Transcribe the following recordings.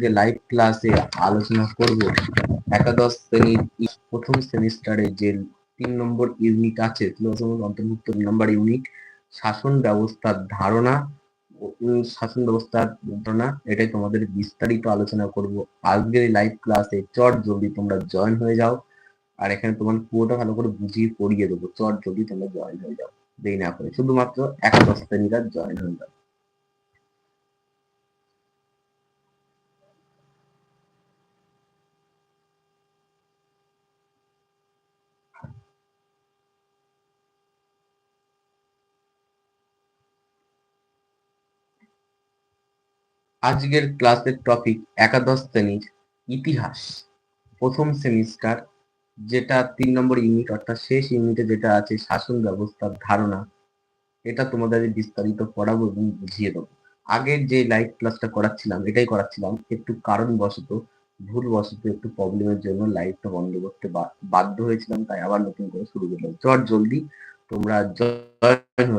আজকে লাইভ ক্লাসে আলোচনা করব। একাদশ শ্রেণির প্রথম সেমিস্টারে যে তিন নম্বর ইউনিট আছে অন্তর্ভুক্ত নম্বর ইউনিট শাসন ব্যবস্থার ধারণা শাসন ব্যবস্থার ধারণা, এটাই তোমাদের বিস্তারিত আলোচনা করব। আজকের লাইভ ক্লাসে চট জলদি তোমরা জয়েন হয়ে যাও, আর এখানে তোমার পুরোটা ভালো করে বুঝিয়ে পড়িয়ে দেবো। চট জলদি তোমরা জয়েন হয়ে যাও। দেরি না করে। শুধুমাত্র একাদশ শ্রেণীরা জয়েন হয়ে যাও আজকের ক্লাসের টপিক একাদশ শ্রেণির ইতিহাস। প্রথম সেমিস্টার, যেটা তিন নম্বর ইউনিট অর্থাৎ শেষ ইউনিটে যেটা আছে, শাসন ব্যবস্থার ধারণা, এটা তোমাদের বিস্তারিত পড়াবো এবং বুঝিয়ে দেবো। আগের যে লাইভ ক্লাসটা করাচ্ছিলাম, এটাই করাচ্ছিলাম, একটু কারণবশত, ভুলবশত একটু প্রবলেমের জন্য লাইভটা বন্ধ করতে বাধ্য হয়েছিলাম, তাই আবার নতুন করে শুরু করলাম। চট জলদি, তোমরা জয়েন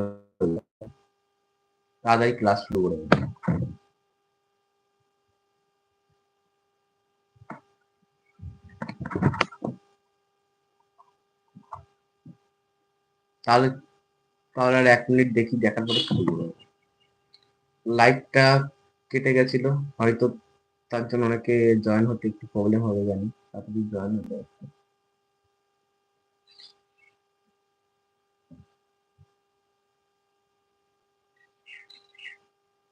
তাড়াতাড়ি ক্লাস শুরু করে দেবো। তাহলে তাহলে আর এক মিনিট দেখি, দেখার পরে শুরু করব লাইভটা কেটে গেছিল, হয়তো তার জন্য অনেকে জয়েন হতে একটু প্রবলেম হবে, জানি। তাড়াতাড়ি জয়েন হতে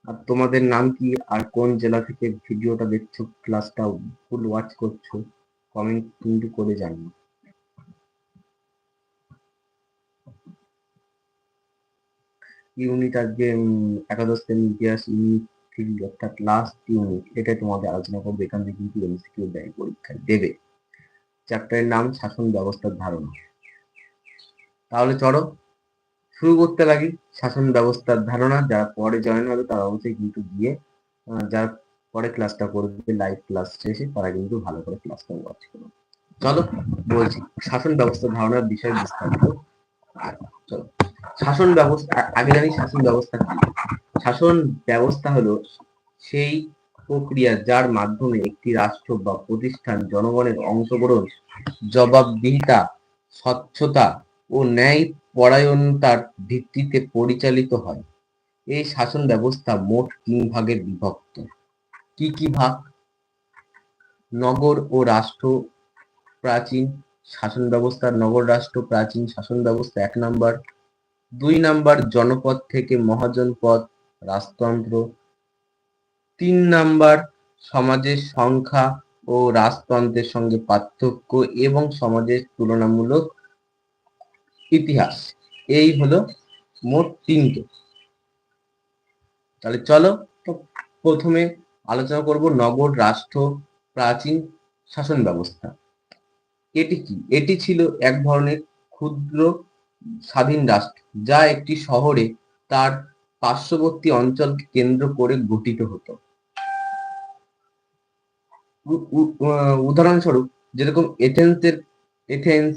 আর তোমাদের নাম কি? আর কোন জেলা থেকে ভিডিওটা দেখছ ক্লাসটা ফুল ওয়াচ করছ? কমেন্ট কিন্তু করে জানিও। ইউনিট আজকে একাদশ শ্রেণি ইতিহাস ইউনিট থ্রি অর্থাৎ লাস্ট ইউনিট এটাই তোমাদের আলোচনা করবে। এখান থেকে কিন্তু এমসিকিউ দেয় পরীক্ষায় দেবে। চ্যাপ্টারের নাম, শাসন ব্যবস্থার ধারণা। তাহলে চলো, শুরু করতে লাগি। শাসন ব্যবস্থার ধারণা, যারা পরে জয়েন হবে তারা অবশ্যই কিন্তু গিয়ে যারা পরে ক্লাসটা করবে লাইভ ক্লাস শেষে তারা কিন্তু ভালো করে ক্লাসটা ওয়াচ করবে। চলো, বলছি, শাসন ব্যবস্থার ধারণার বিষয়ে বিস্তারিত। চলো। শাসন ব্যবস্থা, আগে জানি শাসন ব্যবস্থা কি? শাসন ব্যবস্থা হলো সেই প্রক্রিয়া যার মাধ্যমে একটি রাষ্ট্র বা প্রতিষ্ঠান জনগণের অংশগ্রহণ, জবাবদিহিতা, স্বচ্ছতা ও ন্যায় পরায়ণতার ভিত্তিতে পরিচালিত হয়। এই শাসন ব্যবস্থা মোট তিন ভাগে বিভক্ত। কি কি ভাগ? নগর ও রাষ্ট্র প্রাচীন শাসন ব্যবস্থা, নগর, রাষ্ট্র প্রাচীন শাসন ব্যবস্থা এক নাম্বার। দুই নাম্বার জনপদ থেকে মহাজনপদ রাজতন্ত্র। তিন নাম্বার সমাজের সংখ্যা ও রাজতন্ত্রের সঙ্গে পার্থক্য এবং সমাজের তুলনামূলক ইতিহাস। এই হলো মোট তিনটে। তাহলে চলো প্রথমে আলোচনা করব নগর, রাষ্ট্র, প্রাচীন শাসন ব্যবস্থা। এটি কি? এটি ছিল এক ধরনের ক্ষুদ্র স্বাধীন রাষ্ট্র, যা একটি শহরে তার পার্শ্ববর্তী অঞ্চলকে কেন্দ্র করে গঠিত হতো। উদাহরণস্বরূপ, যেরকম এথেন্সের, এথেন্স,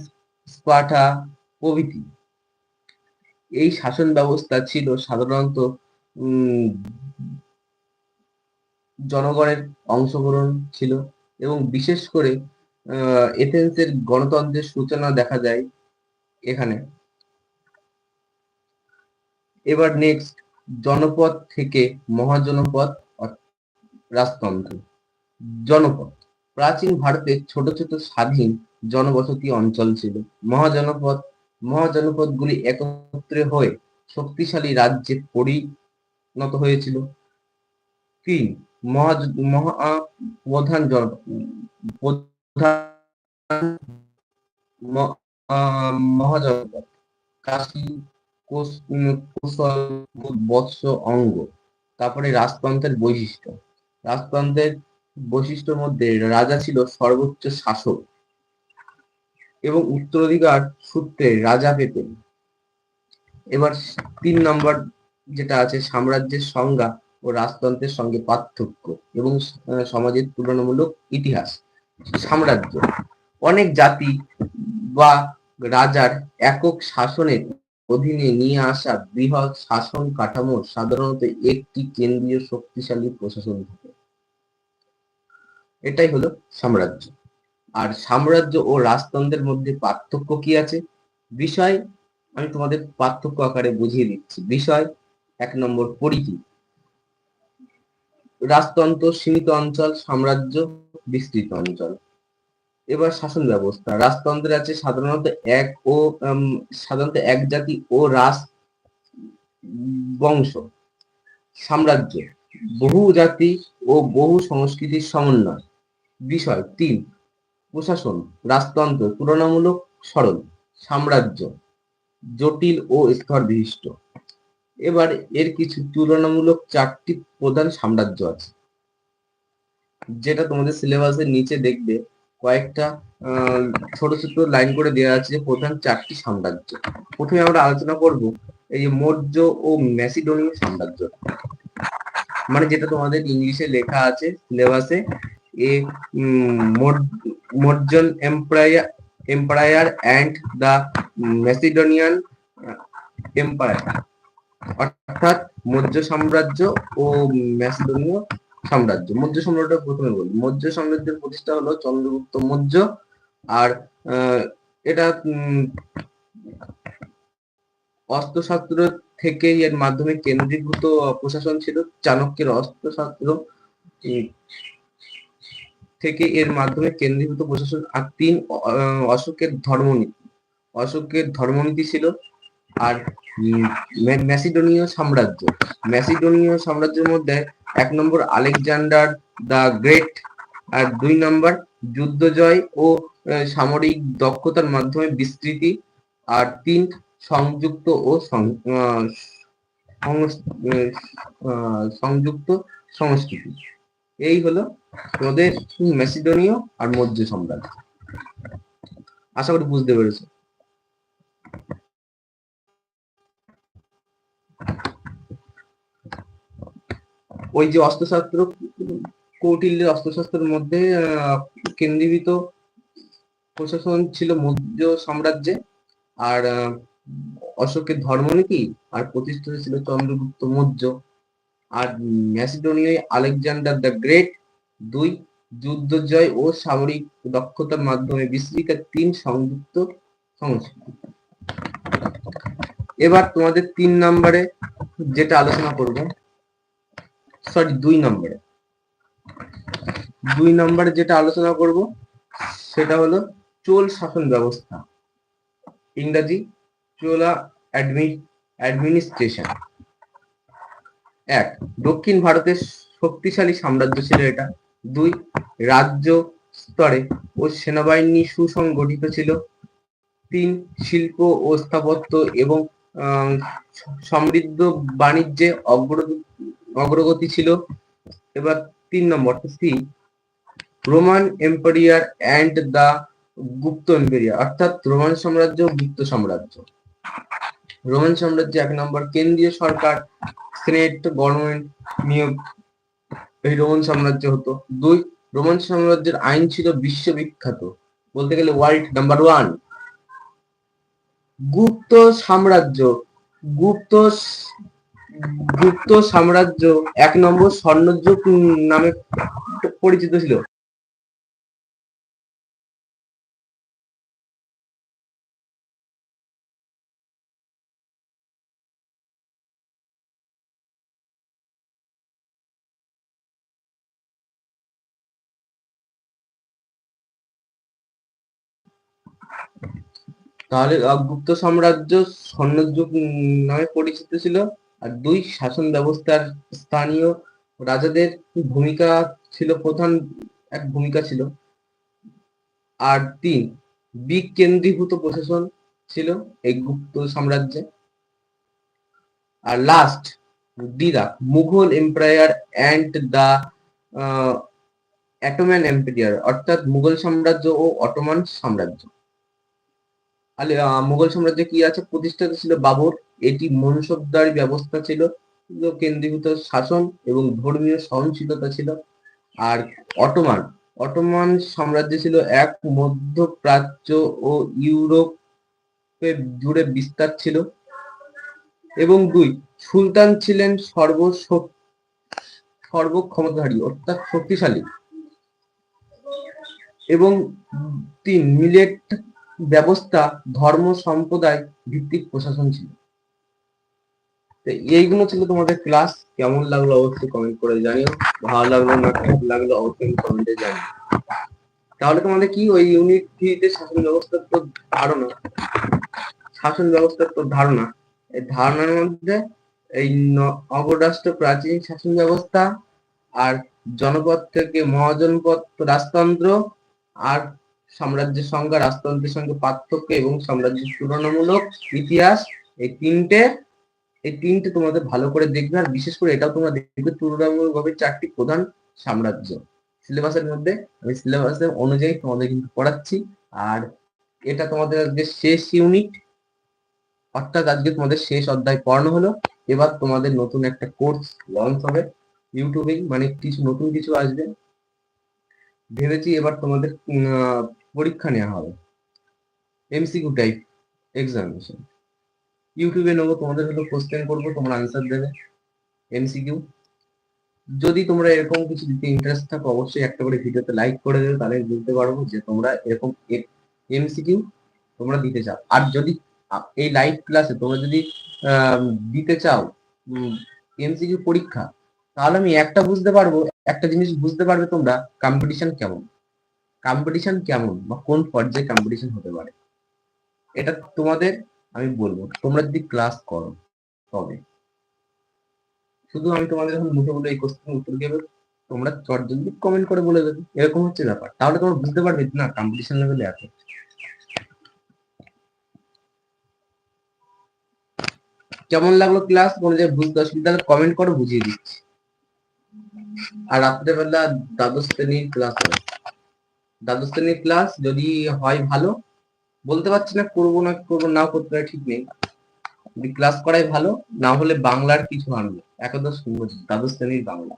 স্পার্টা প্রভৃতি। এই শাসন ব্যবস্থা ছিল সাধারণত জনগণের অংশগ্রহণ ছিল এবং বিশেষ করে এথেন্সের গণতন্ত্রের সূচনা দেখা যায় এখানে। এবার নেক্সট জনপদ থেকে মহাজনপদ রাজতন্ত্র। জনপদ। প্রাচীন ভারতের ছোট ছোট স্বাধীন জনবসতি অঞ্চল ছিল। মহাজনপদ, মহাজনপদগুলি একত্রে হয়ে শক্তিশালী রাজ্যে পরিণত হয়েছিল। তিন, মহা মহা প্রধান জন প্রধান মহাজনপদ। কাশী কৌশল বৎস অঙ্গ। তারপরে রাজতন্ত্রের বৈশিষ্ট্য। রাজতন্ত্রের বৈশিষ্ট্যের মধ্যে রাজা ছিল সর্বোচ্চ শাসক এবং উত্তরাধিকার সূত্রে রাজা পেতেন। এবার তিন নম্বর যেটা আছে, সাম্রাজ্যের সংজ্ঞা ও রাজতন্ত্রের সঙ্গে পার্থক্য এবং সমাজের তুলনামূলক ইতিহাস, সাম্রাজ্য। অনেক জাতি বা রাজার একক শাসনের অধীনে নিয়ে আসা বৃহৎ শাসন কাঠামো সাধারণত একটি কেন্দ্রীয় শক্তিশালী প্রশাসন থাকে। এটাই হলো সাম্রাজ্য। আর সাম্রাজ্য ও রাজতন্ত্রের মধ্যে পার্থক্য কি আছে? বিষয় আমি তোমাদের পার্থক্য আকারে বুঝিয়ে দিচ্ছি। বিষয় এক নম্বর পরিধি। রাজতন্ত্র সীমিত অঞ্চল, সাম্রাজ্য বিস্তৃত অঞ্চল। এবার শাসন ব্যবস্থা। রাজতন্ত্রে আছে সাধারণত এক ও সাধারণত এক জাতি ও রাজ বংশ। সাম্রাজ্য, বহু জাতি ও বহু সংস্কৃতির সমন্বয়। বিষয় তিন, প্রশাসন, রাজতন্ত্র, তুলনামূলক সরল, সাম্রাজ্য, জটিল ও স্তর বিশিষ্ট এবার এর কিছু তুলনামূলক চারটি প্রধান সাম্রাজ্য আছে। যেটা তোমাদের সিলেবাসের নিচে দেখবে। কয়েকটা ছোট ছোট লাইন করে দেওয়া আছে প্রধান চারটি সাম্রাজ্য। প্রথমে আমরা আলোচনা করব এই মৌর্য ও ম্যাসিডোনীয় সাম্রাজ্য। মানে যেটা তোমাদের ইংলিশে লেখা আছে, সিলেবাসে, a Mauryan empire empire and the Macedonian, empire. অর্থাৎ মৌর্য সাম্রাজ্য ও ম্যাসিডোনীয় সাম্রাজ্য। মৌর্য সাম্রাজ্য প্রথমে বলি। মৌর্য সাম্রাজ্যের প্রতিষ্ঠা হলো চন্দ্রগুপ্ত মৌর্য আর এটা অস্ত্রশস্ত্র থেকে এর মাধ্যমে কেন্দ্রীভূত প্রশাসন ছিল। চাণক্যের অস্ত্রশাস্ত্র থেকে এর মাধ্যমে কেন্দ্রীভূত প্রশাসন। আর তিন অশোকের ধর্মনীতি। অশোকের ধর্মনীতি ছিল আর ম্যাসিডোনীয় সাম্রাজ্য। ম্যাসিডোনীয় সাম্রাজ্যের মধ্যে এক নম্বর আলেকজান্ডার দ্য গ্রেট আর দুই নম্বর যুদ্ধ জয় ও সামরিক দক্ষতার মাধ্যমে বিস্তৃতি। আর তিন, সংযুক্ত ও সংযুক্ত সংস্কৃতি। এই হলো তোমাদের ম্যাসিডোনীয় আর মৌর্য সাম্রাজ্য। আশা করি বুঝতে পেরেছ। ওই যে অস্ত্রশস্ত্র কৌটিল্যের অস্ত্রশস্ত্রের মধ্যে কেন্দ্রীভূত প্রশাসন ছিল মৌর্য সাম্রাজ্যে। আর অশোকের ধর্মনীতি আর প্রতিষ্ঠিত ছিল চন্দ্রগুপ্ত মৌর্য। আর ম্যাসিডোনিয়ায় আলেকজান্ডার দ্য গ্রেট দুই যুদ্ধ জয় ও সামরিক দক্ষতার মাধ্যমে বিস্তৃত তিন সংযুক্ত সংস্কৃতি। এবার তোমাদের তিন নম্বরে যেটা আলোচনা করব সরি দুই নম্বরে। দুই নম্বরে যেটা আলোচনা করব, সেটা হলো চোল শাসন ব্যবস্থা। ইংরাজি, চোলা অ্যাডমিনিস্ট্রেশন এক, দক্ষিণ ভারতের শক্তিশালী সাম্রাজ্য ছিল এটা। দুই, রাজ্য স্তরে ও সেনাবাহিনী সুসংগঠিত ছিল। তিন, শিল্প ও স্থাপত্য এবং সমৃদ্ধ বাণিজ্যে অগ্র- অগ্রগতি ছিল। এবার তিন নম্বর C Roman empire and the Gupta empire অর্থাৎ রোমান সাম্রাজ্য গুপ্ত সাম্রাজ্য। রোমান সাম্রাজ্যে এক নম্বর কেন্দ্রীয় সরকার সেনেট গভর্নমেন্ট নিয়োগ এই রোমান সাম্রাজ্য হতো। দুই রোমান সাম্রাজ্যের আইন ছিল বিশ্ববিখ্যাত। বলতে গেলে ওয়ার্ল্ড নাম্বার ওয়ান গুপ্ত সাম্রাজ্য, গুপ্ত গুপ্ত সাম্রাজ্য এক নম্বর স্বর্ণযুগ নামে পরিচিত ছিল। তাহলে গুপ্ত সাম্রাজ্য স্বর্ণযুগ নামে পরিচিত ছিল। আর দুই শাসন ব্যবস্থার স্থানীয় রাজাদের ভূমিকা ছিল, প্রধান এক ভূমিকা ছিল। আর তিন, বিকেন্দ্রীভূত প্রশাসন ছিল এই গুপ্ত সাম্রাজ্যে। আর last D the Mughal empire and the Ottoman empire অর্থাৎ মুঘল সাম্রাজ্য ও অটোমান সাম্রাজ্য। মুঘল সাম্রাজ্যে কি আছে? প্রতিষ্ঠাতা ছিল বাবর। এটি মনসবদারি ব্যবস্থা ছিল। ছিল কেন্দ্রীভূত শাসন এবং ধর্মীয় সহনশীলতা ছিল। আর অটোমান অটোমান সাম্রাজ্য ছিল এক মধ্যপ্রাচ্য ও ইউরোপে জুড়ে বিস্তার ছিল। এবং দুই, সুলতান ছিলেন সর্ব সর্বক্ষমতাধারী, অর্থাৎ শক্তিশালী। এবং তিন, মিলেট ব্যবস্থা ধর্ম সম্প্রদায় ভিত্তিক প্রশাসন ছিল। তো এইগুলো ছিল তোমাদের ক্লাস কেমন লাগল অবশ্যই কমেন্ট করে জানিও। ভালো লাগল না খারাপ লাগল অবশ্যই কমেন্টে জানিও। তাহলে তোমাদের কি ওই ইউনিট থ্রিতে শাসন ব্যবস্থার তো ধারণা? শাসন ব্যবস্থার তো ধারণা। এই ধারণার মধ্যে এই অবরাষ্ট্র প্রাচীন শাসন ব্যবস্থা আর জনপদ থেকে মহাজনপদ রাজতন্ত্র আর সাম্রাজ্যের সংজ্ঞা, রাজতন্ত্রের সঙ্গে পার্থক্য এবং সাম্রাজ্যের তুলনামূলক ইতিহাস, এই তিনটে এই তিনটে তোমাদের ভালো করে দেখবে। আর বিশেষ করে এটাও তোমরা দেখবে তুলনামূলকভাবে চারটি প্রধান সাম্রাজ্য। সিলেবাসের মধ্যে, আমি সিলেবাসের অনুযায়ী তোমাদের কিন্তু পড়াচ্ছি। আর এটা তোমাদের আজকে শেষ ইউনিট। অর্থাৎ আজকে তোমাদের শেষ অধ্যায় পড়ানো হলো। এবার তোমাদের নতুন একটা কোর্স লঞ্চ হবে। ইউটিউবেই মানে কিছু নতুন কিছু আসবে। ভেবেছি এবার তোমাদের পরীক্ষা নেওয়া হবে। এমসিকিউ টাইপ এক্সামিনেশন ইউটিউবে নেব, তোমাদের হলো কোশ্চেন করব, তোমরা আনসার দেবে এমসিকিউ যদি তোমরা এরকম কিছু দিতে ইন্টারেস্ট থাকো, অবশ্যই একটা করে ভিডিওতে লাইক করে দেবে, তাহলে বুঝতে পারব যে তোমরা এরকম এমসিকিউ তোমরা দিতে চাও। আর যদি এই লাইভ ক্লাসে তোমরা যদি দিতে চাও এমসিকিউ পরীক্ষা, তাহলে আমি একটা বুঝতে পারব, একটা জিনিস বুঝতে পারবে তোমরা কম্পিটিশন কেমন? কম্পিটিশন কেমন বা কোন পর্যায়ে কম্পিটিশন হতে পারে? এটা তোমাদের আমি বলব, তোমরা যদি ক্লাস করো তবে। শুধু আমি তোমাদের এখন মুখে বলে এই কোশ্চেন উত্তর দেবে, তোমরা চট জলদি কমেন্ট করে বলে দেবে। এরকম হচ্ছে ব্যাপার। তাহলে তোমরা বুঝতে পারবে না কম্পিটিশন লেভেলে আছে। কেমন লাগল ক্লাস কোনো যে বুঝতে অসুবিধা কমেন্ট করো, বুঝিয়ে দিচ্ছি। আর রাত্রেবেলা দ্বাদশ শ্রেণির ক্লাস হবে। দ্বাদশ শ্রেণির ক্লাস যদি হয় ভালো, বলতে পারছি না করব না করব নাও করতে পারি ঠিক নেই। যদি ক্লাস করাই ভালো, না হলে বাংলার কিছু আনবে। একাদশ দ্বাদশ শ্রেণির বাংলা।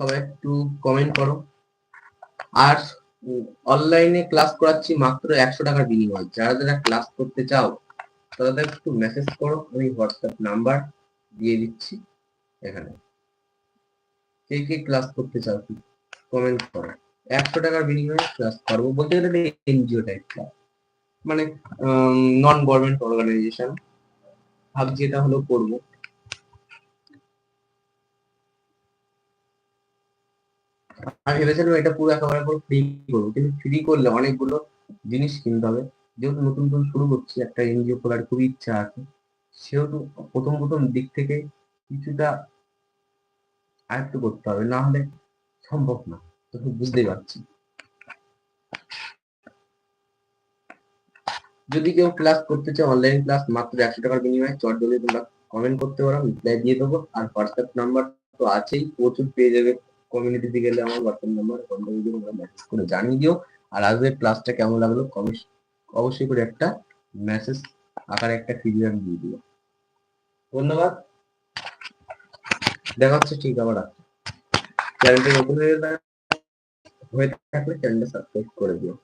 সবাই একটু কমেন্ট করো। আর অনলাইনে ক্লাস করাচ্ছি মাত্র একশো টাকার বিনিময়। যারা যারা ক্লাস করতে চাও, তাদের একটু মেসেজ করো, আমি হোয়াটসঅ্যাপ নাম্বার দিয়ে দিচ্ছি। এখানে। কে কে ক্লাস করতে চাও কমেন্ট করো। একশো টাকার বিনিময়ে ক্লাস করব। বলতে গেলে এনজিও টাইপ ক্লাস মানে নন গভর্নমেন্ট অর্গানাইজেশন ভাবছি এটা হলো করব। আমি ভেবেছিলাম এটা পুরো একেবারে পুরো ফ্রি করব। কিন্তু ফ্রি করলে অনেকগুলো জিনিস কিনতে হবে। যেহেতু নতুন নতুন শুরু করছি, একটা এনজিও করার খুবই ইচ্ছা আছে। সেহেতু প্রথম প্রথম দিক থেকে কিছুটা আয়ত্ত করতে হবে, না হলে সম্ভব না। তুমি বুঝতেই পারছি। যদি কেউ ক্লাস করতে চাও অনলাইন ক্লাস মাত্র একশো টাকার বিনিময়ে চট দলে তোমরা কমেন্ট করতে পারো রিপ্লাই দিয়ে দেবো। আর হোয়াটসঅ্যাপ নাম্বার তো আছেই, প্রচুর পেয়ে যাবে। কমিউনিটিতে গেলে আমার হোয়াটসঅ্যাপ নাম্বার কন্ট্যাক্ট মেসেজ করে জানিয়ে দিও। আর আজকের ক্লাসটা কেমন লাগল অবশ্যই করে একটা মেসেজ আকারে একটা ফিডব্যাক দিয়ে দিও ধন্যবাদ। দেখা হচ্ছে ঠিক আবার চ্যানেলটি নতুন হয়ে থাকলে চ্যানেলটা সাবস্ক্রাইব করে দিও।